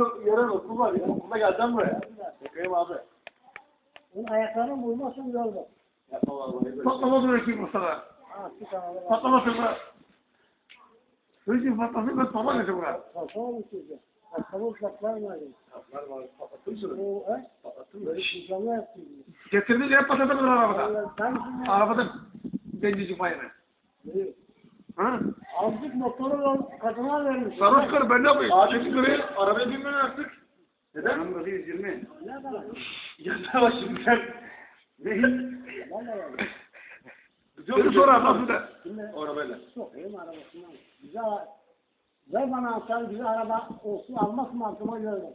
Çok yarın okul var ya. Okulda geleceğim buraya. Bakayım abi. Bunun ayaklarının vurmasın yol mu? Yapma vallahi. Patlamaz bırakayım Mustafa. Var. Patlamasın bırak. Hırsız patlasın ben patlamasın bırak. Kalsana mı sizce? Kalsana ıslaklar mı acaba? Var var. Patlatır mısın? O, he? Böyle insanlar yaptı. Getirdin hep patlatırdın arabada. Allah, Sen misin ya? Ha? Azıcık motoru kadına vermiş. Sarhoş karı ben ne yapayım? Abi çıkıyor. Arabaya binmeyin artık. Neden? Ben bakayım 20. Ne? Yanına bak şimdi sen. Ne? Seni sonra nasıl da? Arabayla. sokayım arabasına. Bize ver bana anahtarı bize araba olsun almak mı aklıma geldi.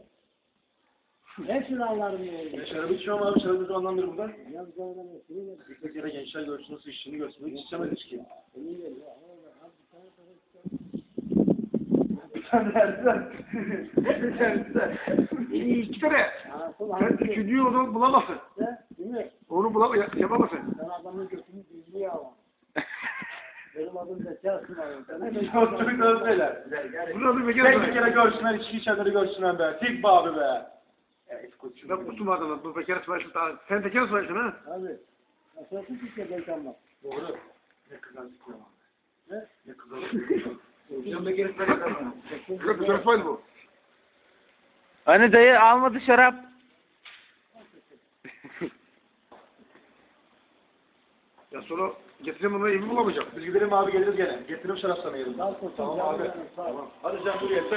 Hepsini alırım diyorum. Ya şarabı içiyorum abi. Şarabı ne zamandan beri burada. Ya bize öyle bir kere gençler görsün nasıl içtiğini görsün. Hiç içemedik ki. Emin değilim ya. Abi bir tane para istiyorum. Bir tane Ersen. İyi iki tane. Sen üçüncüyü onu bulamazsın. Ne? Değil mi? Onu bulam yapamazsın. Ben adamın götünü düzlüyor ama. Benim adım Zekarsın abi. Sen ne Dostluk özdeler. Bunu adı Tek bir kere görsünler, içki içenleri görsünler be. Tik be abi be. Ben kusum adamım. Bu bekar sıvaşın. Sen bekar sıvaşın ha? Abi. Nasıl Beykam bak? Doğru. Ne kızar abi. Ne? Ne kızar Hani dayı almadı şarap. Ya sonra getireceğim onu evi bulamayacağım. Biz gidelim abi geliriz gene. Getirim şarap sana koçum. Tamam abi. Tamam. Hadi sen buraya.